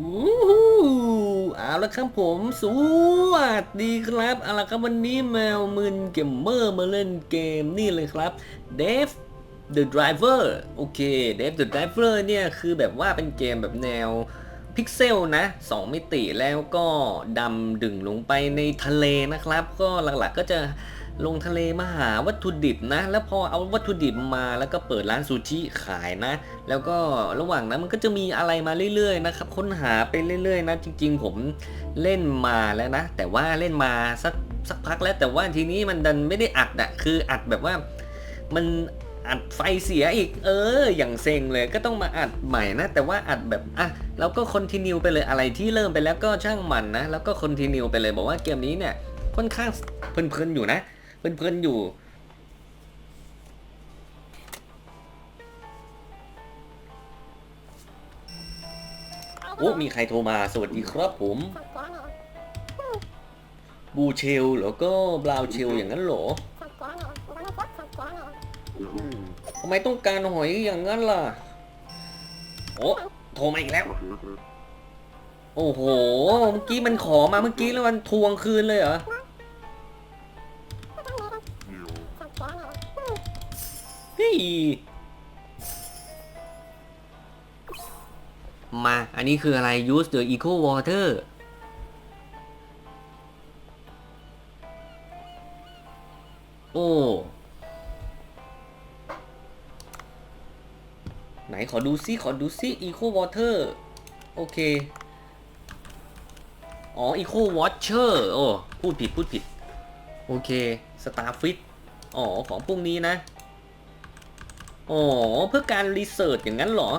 อู้หูเอาละครับผมสวัสดีครับเอาละครับวันนี้แมวมึนเกมเมอร์มาเล่นเกมนี่เลยครับ Dev the Driver โอเค Dev the Driver เนี่ยคือแบบว่าเป็นเกมแบบแนวพิกเซลนะ 2 มิติแล้วก็ดำดึงลงไปในทะเลนะครับ ก็หลักๆก็จะ ลงทะเลมาหาวัตถุดิบนะ แล้วพอเอาวัตถุดิบมาแล้วก็เปิดร้านซูชิขายนะ แล้วก็ระหว่างนั้นมันก็จะมีอะไรมาเรื่อยๆนะครับค้นหาไปเรื่อย ๆ นะ จริง ๆ ผมเล่นมาแล้วนะ แต่ว่าเล่นมาสักสักพักแล้วแต่ว่าทีนี้มันดันไม่ได้อัดอะคืออัดแบบว่ามันอัดไฟเสียอีกเออ อย่างเซ็งเลยก็ต้องมาอัดใหม่นะ แต่ว่าอัดแบบอะเราก็คอนติเนียไปเลยอะไรที่เริ่มไปแล้วก็ช่างมันนะ แล้วก็คอนติเนียไปเลยบอกว่าเกมนี้เนี่ยค่อนข้างเพลินๆอยู่นะ เพลินๆอยู่โอ้มีใครโทรมา สวัสดีครับผม บูเชลแล้วก็บราวเชลอย่างนั้นเหรออืมทำไมต้องการหอยอย่างนั้นล่ะ โอ้โทรมาอีกแล้ว โอ้โห เมื่อกี้มันขอมาเมื่อกี้แล้วมันทวงคืนเลยเหรอ ฮ้ยมา อันนี้คืออะไร use the eco water โอ้ ไหนขอดูซิ ขอดูซิ eco water โอเค อ๋อ eco watcher โอ้ พูดผิด พูดผิด โอเค starfish อ๋อ ของพวกนี้นะ อ๋อ เพื่อการรีเสิร์ชอย่างนั้นเหรอ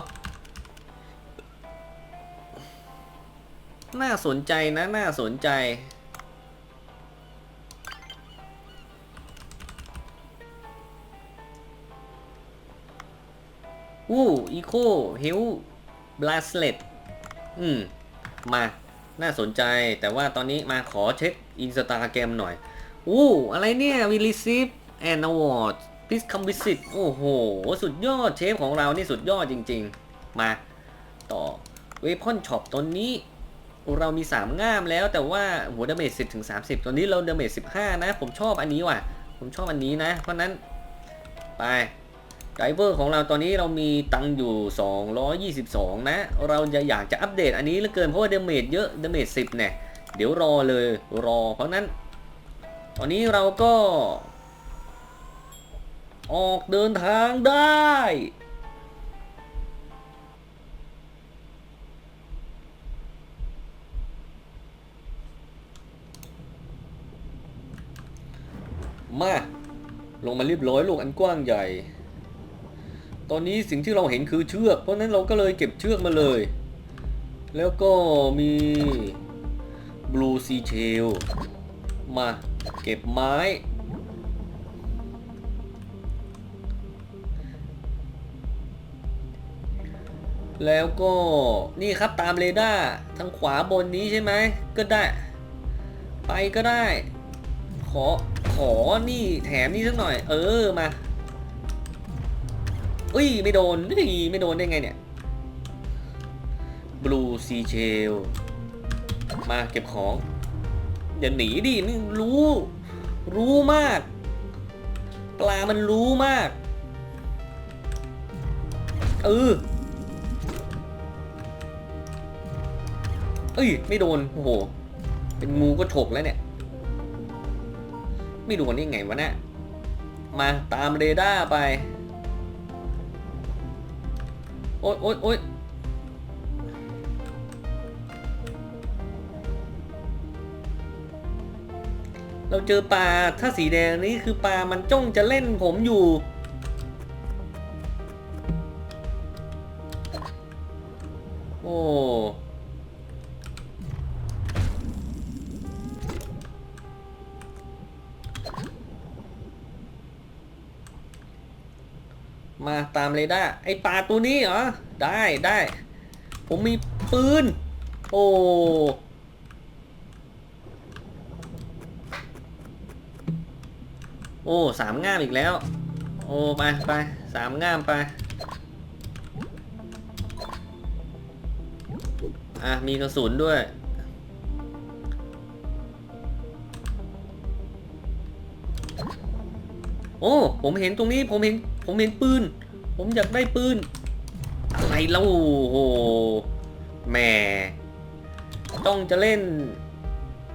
น่าสนใจนะ น่าสนใจอู้อีโคเฮลบลาสเลตอืม มา น่าสนใจ แต่ว่าตอนนี้มาขอเช็คอินสตาแกรมหน่อยอู้อะไรเนี่ย we receive an award please come visit โอ้โห สุดยอดเชฟของเรานี่สุดยอดจริง ๆ มาต่อ weapon shop ตอนนี้เรามี 3 ง่ามแล้วแต่ว่าหัวดาเมจ10ถึง30 ตอนนี้เราดาเมจ15 นะ ผมชอบอันนี้ว่ะ ผมชอบอันนี้นะ เพราะนั้น ไปไดเวอร์ของเราตอนนี้เรามีตังอยู่ 222 นะ เราจะอยากจะอัปเดตอันนี้เหลือเกินเพราะว่าดาเมจเยอะดาเมจ10เนี่ยเดี๋ยวรอเลยรอ เพราะนั้น ตอนนี้เราก็ ออกเดินทางได้ มา ลงมาเรียบร้อยโลกอันกว้างใหญ่ ตอนนี้สิ่งที่เราเห็นคือเชือก เพราะนั้นเราก็เลยเก็บเชือกมาเลย แล้วก็มี Blue Sea Shell มาเก็บไม้ แล้วก็นี่ครับตามเรดาร์ทางขวาบนนี้ใช่ไหมก็ได้ ไปก็ได้ ขอขอนี่แถมนี่สักหน่อย เออมาอุ้ยไม่โดนเฮ้ไม่โดนได้ไงเนี่ย Blue Sea Shell มาเก็บของอย่าหนีดินี่รู้ รู้มาก ปลามันรู้มาก เออ เอ้ย ไม่โดน โอ้โห เป็นงูก็ฉกแล้วเนี่ย ไม่โดนได้ไงวะเนะี่ยมาตามเรดาร์ไป โอ๊ยโอ๊ยโอ๊ยเราเจอปลา ถ้าสีแดงนี่คือปลา มันจ้องจะเล่นผมอยู่ โอ้ มาตามเรดาร์ไอปลาตัวนี้เหรอ ได้ได้ ผมมีปืน โอ้โอ้สามง่ามอีกแล้ว โอ้ไปไปสามง่ามไป อะ มีกระสุนด้วย โอ้ ผมเห็นตรงนี้ผมเห็น ผมเห็นปืน ผมอยากได้ปืน อะไรเล่าโอ้โหแหมต้องจะเล่น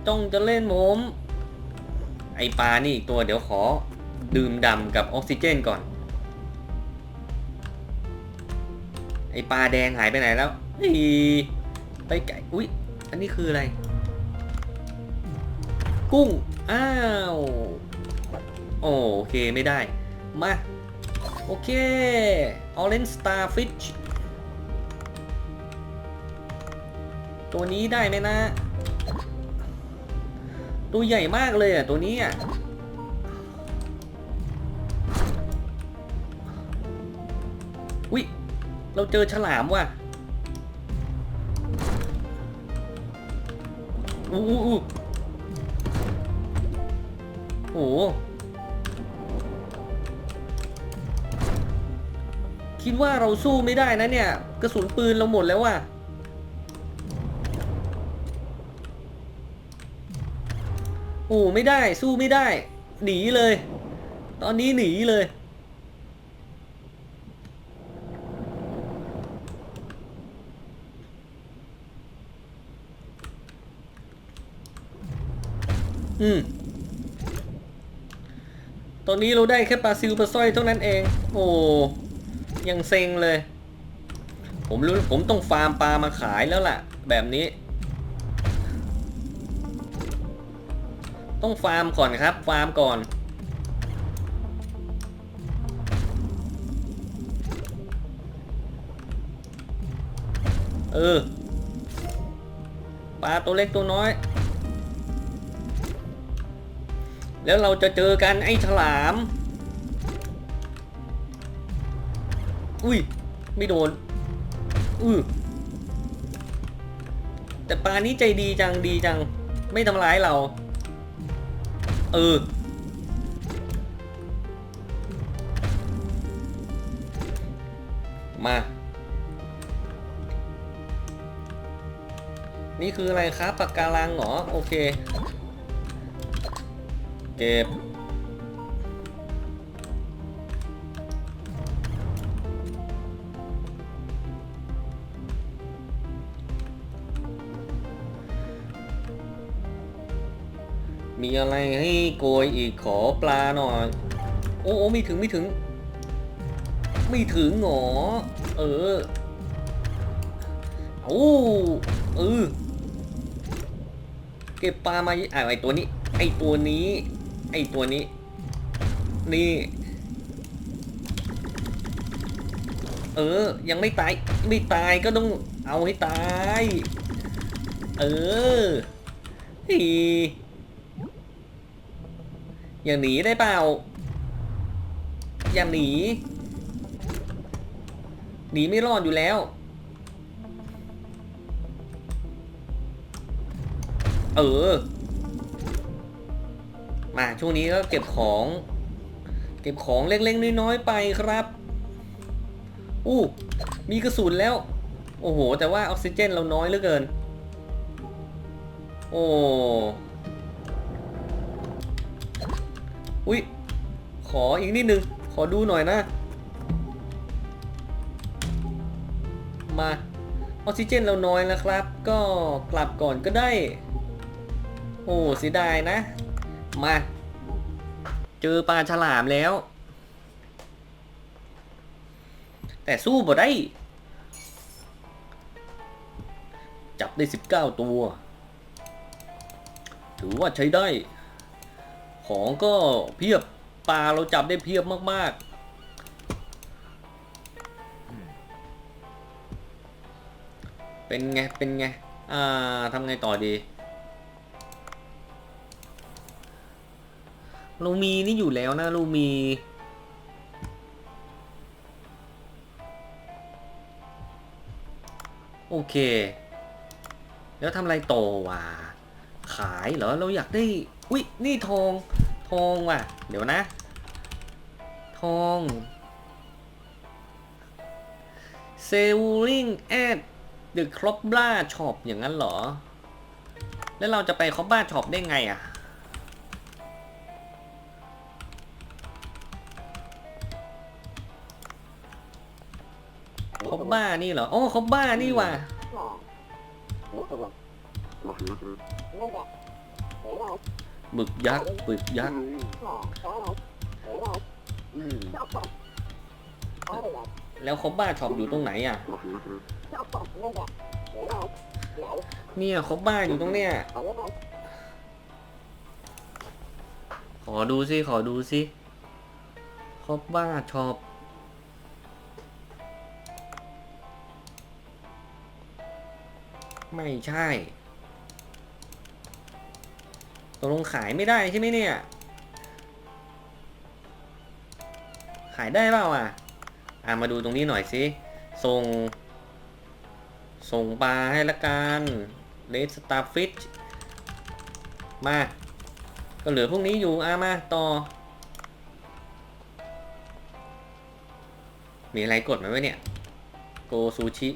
ต้องจะเล่นผม ไอปลานี่อีตัวเดี๋ยวขอ ดื่มดำกับออกซิเจนก่อน ไอปลาแดงหายไปไหนแล้วอีไปไก่อุ๊ย อันนี้คืออะไร กุ้ง อ้าว โอเคไม่ได้ มา โอเค Orange Starfish ตัวนี้ได้ไหมนะ ตัวใหญ่มากเลยอะ ตัวนี้อะ อุ๊ยเราเจอฉลามว่ะอู้อู้อู้โอ้ คิดว่าเราสู้ไม่ได้นะเนี่ย กระสุนปืนเราหมดแล้วว่ะโอ้ไม่ได้สู้ไม่ได้ หนีเลย ตอนนี้หนีเลย อืม ตอนนี้เราได้แค่ปลาซิลปลาสร้อยเท่านั้นเอง โอ้ ยังเซ็งเลย ผมรู้ผมต้องฟาร์มปลามาขายแล้วล่ะ แบบนี้ ต้องฟาร์มก่อนครับ ฟาร์มก่อนเออปลาตัวเล็กตัวน้อย แล้วเราจะเจอกันไอ้ฉลาม อุ้ย ไม่โดน อือแต่ปลานี้ใจดีจังดีจัง ไม่ทำร้ายเรา เออ มา นี่คืออะไรครับปากการังเหรอ โอเค เก็บ อะไรให้โกยอีกขอปลาหน่อย โอ้โอ้ไม่ถึงไม่ถึง ไม่ถึงหรอเออโอ้เออเก็บปลามาอ่าไอตัวนี้ ไอตัวนี้ ไอตัวนี้ นี่ เออ ยังไม่ตาย ไม่ตายก็ต้องเอาให้ตาย เออฮี อย่าหนีได้เปล่า อย่าหนี หนีไม่รอดอยู่แล้ว เออ มาช่วงนี้ก็เก็บของ เก็บของเล็กๆน้อยๆไปครับ อู้ มีกระสุนแล้ว โอ้โห แต่ว่าออกซิเจนเราน้อยเหลือเกิน โอ้ ออีกนิดนึง ขอดูหน่อยนะ มาออกซิเจนเราน้อยแล้วครับ ก็กลับก่อนก็ได้ โอ้เสียดายนะ มา เจอปลาฉลามแล้ว แต่สู้บ่ได้ จับได้ 19 ตัว ถือว่าใช้ได้ ของก็เพียบ ปลาเราจับได้เพียบมาก ๆ เป็นไง เป็นไง อ่าทำไงต่อดี เรามีนี่อยู่แล้วนะเรามีโอเค แล้วทำอะไรโต่อวะขายเหรอ เราอยากได้ อุ๊ย นี่ทอง ทองว่ะ เดี๋ยวนะทอง selling at เดอะครบบ้าช็อปอย่างนั้นเหรอ แล้วเราจะไปครบบ้าช็อปได้ไงอะครบบ้านี่เหรอ โอ้ครบบ้านี่ว่ะ บึกยักษ์บึกยักษ์แล้วคบบ้าช็อปอยู่ตรงไหนอะ เนี่ยคบบ้าอยู่ตรงเนี้ยขอดูสิขอดูสิคบบ้าช็อปไม่ใช่ กลงขายไม่ได้ใช่ไหมเนี่ย ขายได้เปล่าอะ อะมาดูตรงนี้หน่อยสิ ส่ง ส่งปลาให้ละกันเลสตาร์ฟิชมา ก็เหลือพวกนี้อยู่อะมาต่อ มีอะไรกดไหมวะเนี่ย โกซูชิ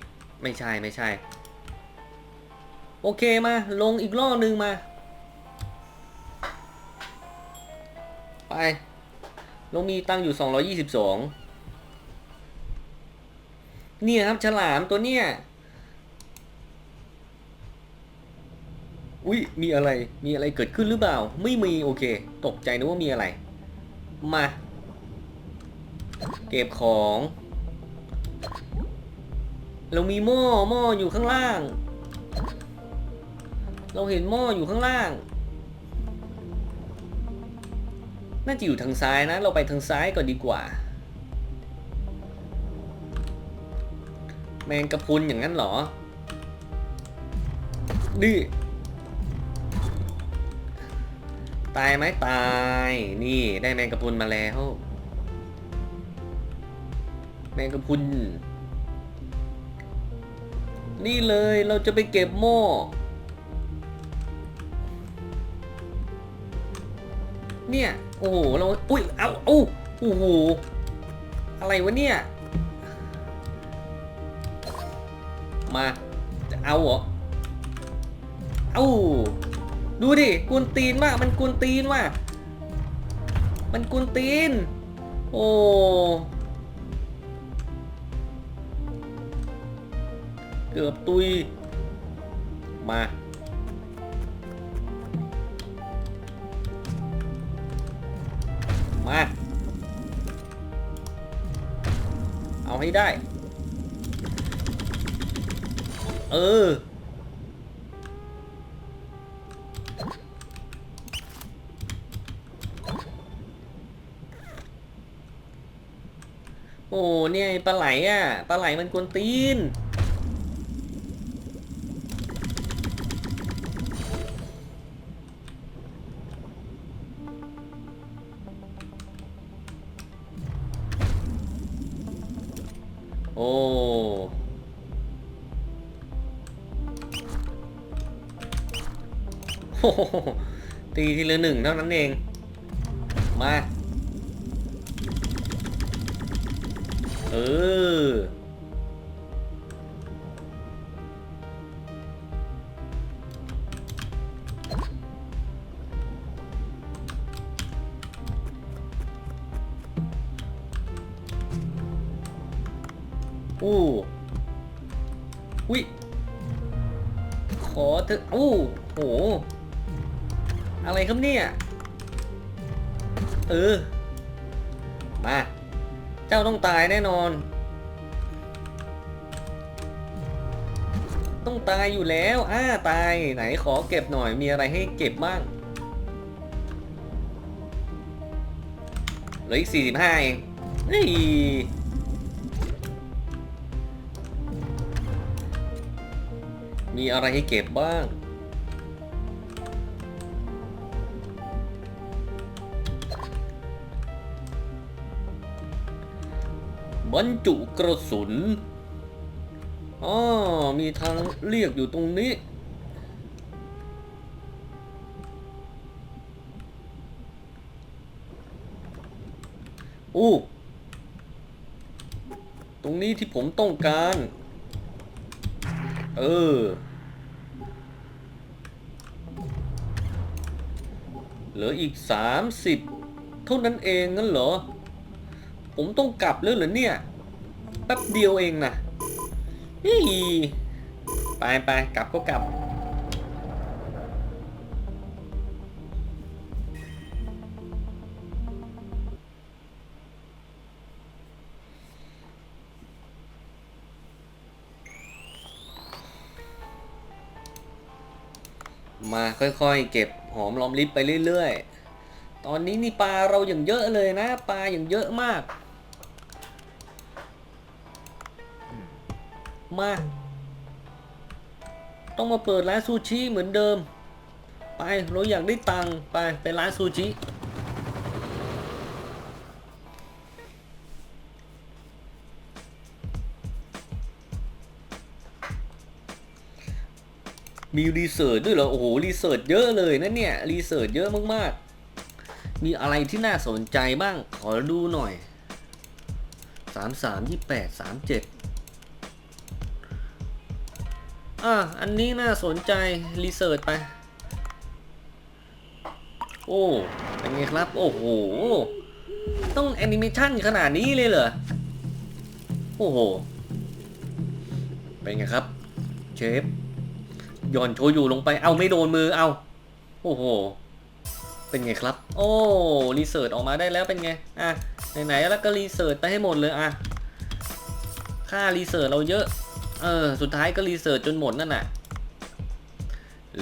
ไม่ใช่ไม่ใช่ โอเคมา ลงอีกรอบนึงมา ไปลงมีตังค์อยู่ 222 เนี่ยครับฉลามตัวเนี้ย อุ๊ยมีอะไร มีอะไรเกิดขึ้นหรือเปล่า ไม่มีโอเค ตกใจนึกว่ามีอะไร มา เก็บของ เรามีหม้อหม้ออยู่ข้างล่าง เราเห็นหม้ออยู่ข้างล่าง น่าจะอยู่ทางซ้ายนะ เราไปทางซ้ายก่อนดีกว่า แมงกะพุนอย่างนั้นเหรอนี่ตายไหมตาย นี่ได้แมงกะพุนมาแล้ว แมงกะพุน นี่เลยเราจะไปเก็บหม้อเนี่ย โอ้โหเราอุ้ย เอาเอาโอ้โห อะไรวะเนี่ย มา จะเอาเหรอ เอาดูดิกุนตีนว่ะมันกุนตีนว่ะมันกุนตีน โอ้เกือบตุย มา มา เอาให้ได้ เออ โอ้เนี่ยปลาไหลอะปลาไหลมันกวนตีน ตีทีละหนึ่งเท่านั้นเอง มา เออ อู้อุ้ยขอเถอะอู้โห อะไรครับเนี่ย เออ มา เจ้าต้องตายแน่นอน ต้องตายอยู่แล้วอ้าตาย ไหนขอเก็บหน่อย มีอะไรให้เก็บบ้างเหลืออีก 45 เองเฮ้ยมีอะไรให้เก็บบ้าง บรรจุกระสุนอ๋อมีทางเรียกอยู่ตรงนี้อู้ตรงนี้ที่ผมต้องการ เออ เหลืออีกสามสิบเท่านั้นเองงั้นเหรอ ผมต้องกลับแล้วเหรอเนี่ย แป๊บเดียวเองนะนี่ไปไปกลับก็กลับ มาค่อยๆ เก็บหอมรอมริบไปเรื่อยๆ ตอนนี้นี่ปลาเราอย่างเยอะเลยนะ ปลาอย่างเยอะมาก มา ต้องมาเปิดร้านซูชิเหมือนเดิม ไปเราอยากได้ตังค์ไปไปร้านซูชิมีรีเสิร์ชด้วยเหรอ โอ้โห รีเสิร์ชเยอะเลยนะเนี่ย รีเสิร์ชเยอะมากๆ มีอะไรที่น่าสนใจบ้าง ขอดูหน่อย สามสามยี่แปดสามเจ็ด อะอันนี้น่าสนใจ รีเสิร์ชไป โอ้เป็นไงครับ โอ้โห ต้องแอนิเมชันขนาดนี้เลยเหรอ โอ้โห เป็นไงครับ เชฟย่อนโชยุลงไปเอาไม่โดนมือเอา โอ้โห เป็นไงครับ โอ้รีเสิร์ชออกมาได้แล้วเป็นไง อะ ไหนๆแล้วก็รีเสิร์ชไปให้หมดเลยอะ ค่ารีเสิร์ชเราเยอะ เออ สุดท้ายก็รีเสิร์ชจนหมดนั่นน่ะ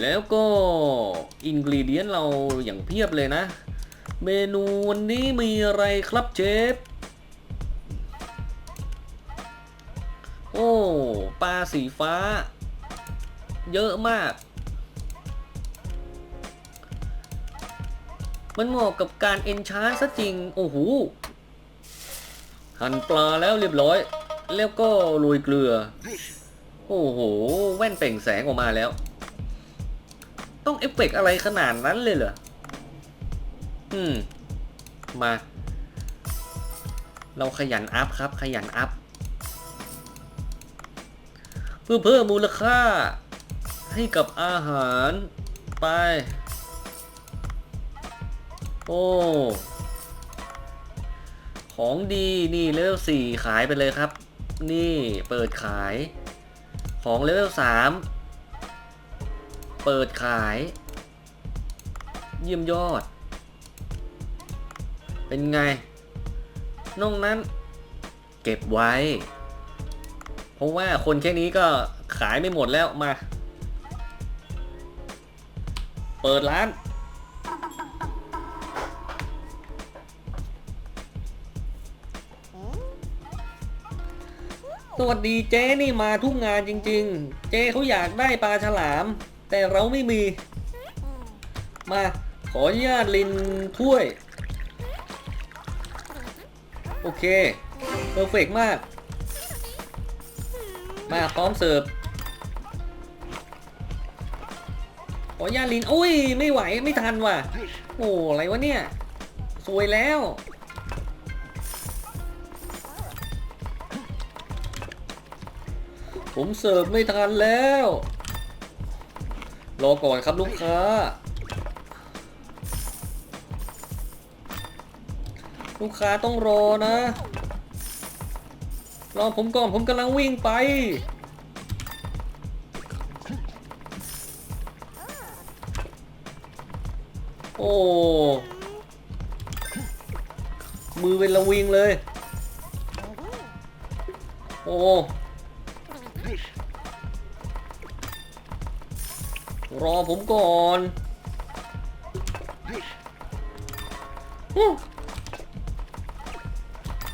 แล้วก็อินกรีเดียนเราอย่างเพียบเลยนะ เมนูวันนี้มีอะไรครับเชฟ โอ้ปลาสีฟ้า เยอะมาก มันเหมาะกับการเอนชาร์ซะจริง โอ้โห หั่นปลาแล้วเรียบร้อย แล้วก็โรยเกลือ โอ้โห แว่นเปล่งแสงออกมาแล้ว ต้องเอฟเฟกต์อะไรขนาดนั้นเลยเหรอ อืม มา เราขยันอัพครับ ขยันอัพ เพื่อเพิ่มมูลค่า ให้กับอาหารไป โอ้ของดีนี่เลเวลสี่ขายไปเลยครับ นี่เปิดขาย ของเลเวลสามเปิดขาย เยี่ยมยอด เป็นไงนอกนั้น เก็บไว้ เพราะว่าคนแค่นี้ก็ขายไม่หมดแล้วมา เปิดร้าน สวัสดีเจ๊นี่มาทุกงานจริง ๆ เจ๊เขาอยากได้ปลาฉลาม แต่เราไม่มี มาขออนุญาตลินถ้วย โอเคเพอร์เฟกมาก มาพร้อมเสิร์ฟขออนุญาตลินโอ้ย ไม่ไหวไม่ทันว่ะ โอ้อะไรวะเนี่ย สวยแล้ว ผมเสิร์ฟไม่ทันแล้ว รอก่อนครับลูกค้า ลูกค้าต้องรอนะ รอผมก่อนผมกำลังวิ่งไป โอ้มือเป็นระวิงเลย โอ้ รอผมก่อน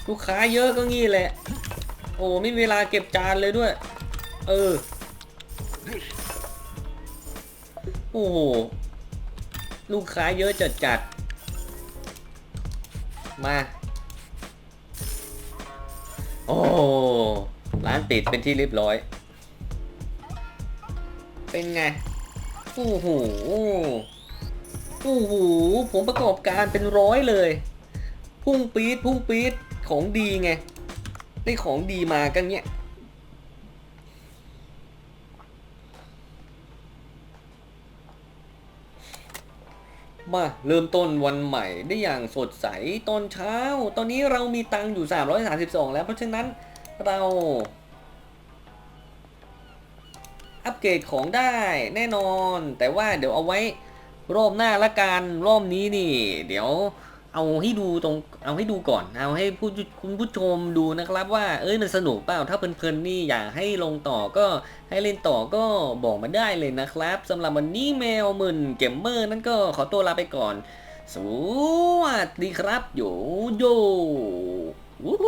ลูกค้าเยอะก็งี้แหละ โอ้ไม่มีเวลาเก็บจานเลยด้วย เออ โอ้โห ลูกค้าเยอะจัดจัด มา โอ้ ร้านปิดเป็นที่เรียบร้อย เป็นไง โอ้โห โอ้โห ผมประกอบการเป็นร้อยเลย พุ่งปี๊ดพุ่งปี๊ดของดีไง ได้ของดีมากันเนี้ยมาเริ่มต้นวันใหม่ได้อย่างสดใสตอนเช้า ตอนนี้เรามีตังค์อยู่ 332 แล้วเพราะฉะนั้นเรา อัปเกรดของได้แน่นอน แต่ว่าเดี๋ยวเอาไว้รอบหน้าละกันรอบนี้นี่ เดี๋ยวเอาให้ดูตรงเอาให้ดูก่อน เอาให้ผู้คุณผู้ชมดูนะครับ ว่าเอ้ยมันสนุกเปล่าถ้าเพลินๆนี่อยากให้ลงต่อก็ให้เล่นต่อก็บอกมาได้เลยนะครับสำหรับวันนี้แมวมื่นเกมเมอร์นั่นก็ขอตัวลาไปก่อน สวัสดีครับ โยโย่วู้